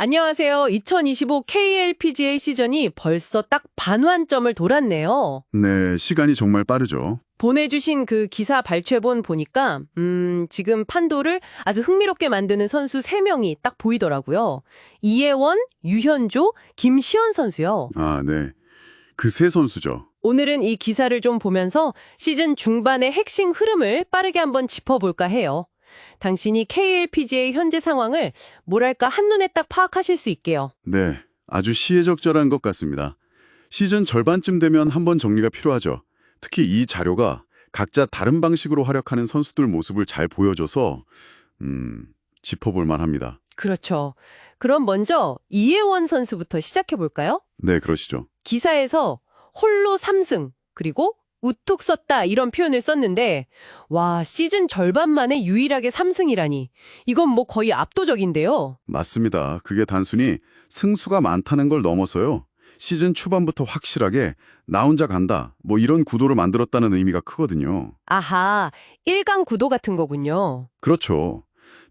안녕하세요. 2025 KLPGA 시즌이 벌써 딱 반환점을 돌았네요. 네, 시간이 정말 빠르죠. 보내주신 그 기사 발췌본 보니까, 음, 지금 판도를 아주 흥미롭게 만드는 선수 3명이 딱 보이더라고요. 이혜원, 유현조, 김시현 선수요. 아, 네. 그 세 선수죠. 오늘은 이 기사를 좀 보면서 시즌 중반의 핵심 흐름을 빠르게 한번 짚어볼까 해요. 당신이 KLPGA 현재 상황을 뭐랄까 한눈에 딱 파악하실 수 있게요. 네, 아주 시의적절한 것 같습니다. 시즌 절반쯤 되면 한번 정리가 필요하죠. 특히 이 자료가 각자 다른 방식으로 활약하는 선수들 모습을 잘 보여줘서 음, 짚어볼 만합니다. 그렇죠. 그럼 먼저 이혜원 선수부터 시작해 볼까요? 네, 그러시죠. 기사에서 홀로 3승 그리고 우뚝 섰다 이런 표현을 썼는데 와 시즌 절반 만에 유일하게 3승이라니 이건 뭐 거의 압도적인데요. 맞습니다. 그게 단순히 승수가 많다는 걸 넘어서요. 시즌 초반부터 확실하게 나 혼자 간다, 뭐 이런 구도를 만들었다는 의미가 크거든요. 아하 1강 구도 같은 거군요. 그렇죠.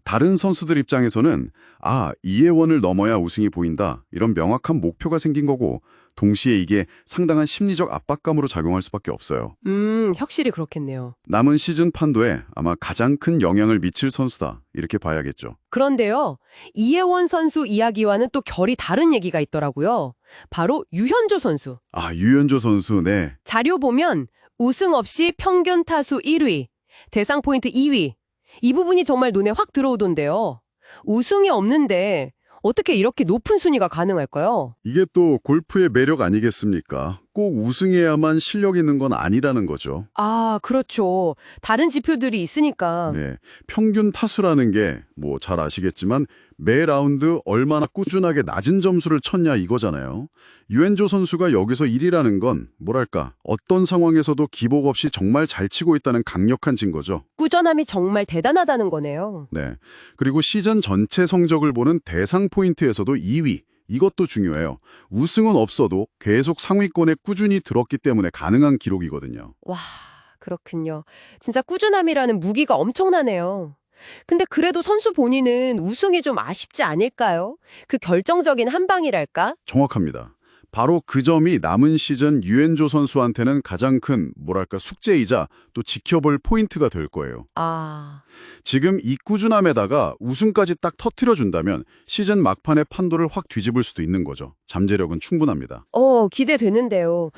다른 선수들 입장에서는 아, 이해원을 넘어야 우승이 보인다. 이런 명확한 목표가 생긴 거고 동시에 이게 상당한 심리적 압박감으로 작용할 수밖에 없어요. 음 확실히 그렇겠네요. 남은 시즌 판도에 아마 가장 큰 영향을 미칠 선수다. 이렇게 봐야겠죠. 그런데요 이혜원 선수 이야기와는 또 결이 다른 얘기가 있더라고요. 바로 유현조 선수. 아, 유현조 선수, 네. 자료 보면 우승 없이 평균 타수 1위, 대상 포인트 2위. 이 부분이 정말 눈에 확 들어오던데요. 우승이 없는데 어떻게 이렇게 높은 순위가 가능할까요? 이게 또 골프의 매력 아니겠습니까? 꼭 우승해야만 실력 있는 건 아니라는 거죠. 아, 그렇죠. 다른 지표들이 있으니까. 네. 평균 타수라는 게 뭐 잘 아시겠지만 매 라운드 얼마나 꾸준하게 낮은 점수를 쳤냐 이거잖아요. 유엔조 선수가 여기서 1위라는 건 뭐랄까 어떤 상황에서도 기복 없이 정말 잘 치고 있다는 강력한 증거죠. 꾸준함이 정말 대단하다는 거네요. 네. 그리고 시즌 전체 성적을 보는 대상 포인트에서도 2위. 이것도 중요해요. 우승은 없어도 계속 상위권에 꾸준히 들었기 때문에 가능한 기록이거든요. 와, 그렇군요. 진짜 꾸준함이라는 무기가 엄청나네요. 근데 그래도 선수 본인은 우승이 좀 아쉽지 않을까요? 그 결정적인 한 방이랄까? 정확합니다. 바로 그 점이 남은 시즌 유엔조 선수한테는 가장 큰 뭐랄까 숙제이자 또 지켜볼 포인트가 될 거예요. 아, 지금 이 꾸준함에다가 우승까지 딱 터트려준다면 시즌 막판의 판도를 확 뒤집을 수도 있는 거죠. 잠재력은 충분합니다. 어, 기대되는데요.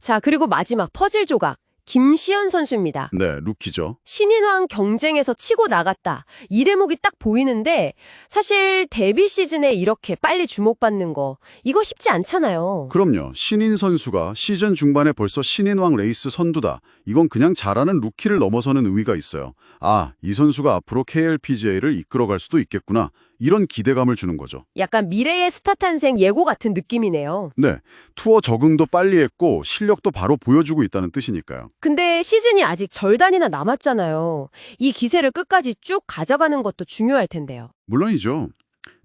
자, 그리고 마지막 퍼즐 조각. 김시현 선수입니다. 네, 루키죠. 신인왕 경쟁에서 치고 나갔다. 이 대목이 딱 보이는데 사실 데뷔 시즌에 이렇게 빨리 주목받는 거 이거 쉽지 않잖아요. 그럼요. 신인 선수가 시즌 중반에 벌써 신인왕 레이스 선두다. 이건 그냥 잘하는 루키를 넘어서는 의미가 있어요. 아, 이 선수가 앞으로 KLPGA를 이끌어갈 수도 있겠구나. 이런 기대감을 주는 거죠. 약간 미래의 스타 탄생 예고 같은 느낌이네요. 네, 투어 적응도 빨리 했고 실력도 바로 보여주고 있다는 뜻이니까요. 근데 시즌이 아직 절단이나 남았잖아요. 이 기세를 끝까지 쭉 가져가는 것도 중요할 텐데요. 물론이죠.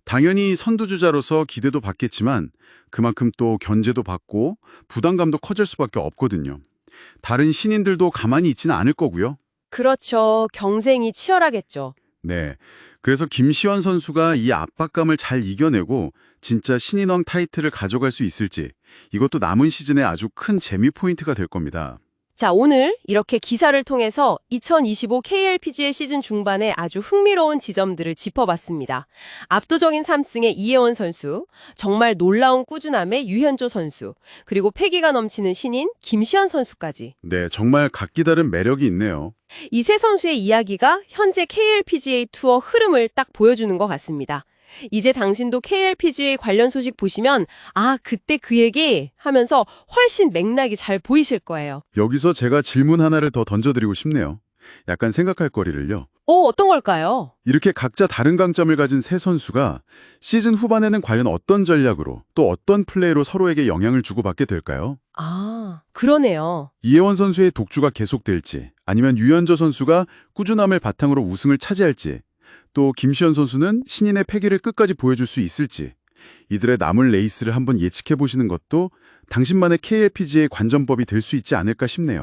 당연히 선두주자로서 기대도 받겠지만 그만큼 또 견제도 받고 부담감도 커질 수밖에 없거든요. 다른 신인들도 가만히 있지는 않을 거고요. 그렇죠. 경쟁이 치열하겠죠. 네. 그래서 김시원 선수가 이 압박감을 잘 이겨내고 진짜 신인왕 타이틀을 가져갈 수 있을지 이것도 남은 시즌에 아주 큰 재미 포인트가 될 겁니다. 자, 오늘 이렇게 기사를 통해서 2025 KLPGA 시즌 중반에 아주 흥미로운 지점들을 짚어봤습니다. 압도적인 3승의 이혜원 선수, 정말 놀라운 꾸준함의 유현조 선수, 그리고 패기가 넘치는 신인 김시현 선수까지. 네, 정말 각기 다른 매력이 있네요. 이 세 선수의 이야기가 현재 KLPGA 투어 흐름을 딱 보여주는 것 같습니다. 이제 당신도 KLPGA 관련 소식 보시면 아, 그때 그 얘기 하면서 훨씬 맥락이 잘 보이실 거예요. 여기서 제가 질문 하나를 더 던져드리고 싶네요. 약간 생각할 거리를요. 오, 어떤 걸까요? 이렇게 각자 다른 강점을 가진 세 선수가 시즌 후반에는 과연 어떤 전략으로 또 어떤 플레이로 서로에게 영향을 주고받게 될까요? 아, 그러네요. 이혜원 선수의 독주가 계속될지 아니면 유현저 선수가 꾸준함을 바탕으로 우승을 차지할지 또 김시현 선수는 신인의 패기를 끝까지 보여줄 수 있을지 이들의 남을 레이스를 한번 예측해 보시는 것도 당신만의 KLPGA의 관전법이 될 수 있지 않을까 싶네요.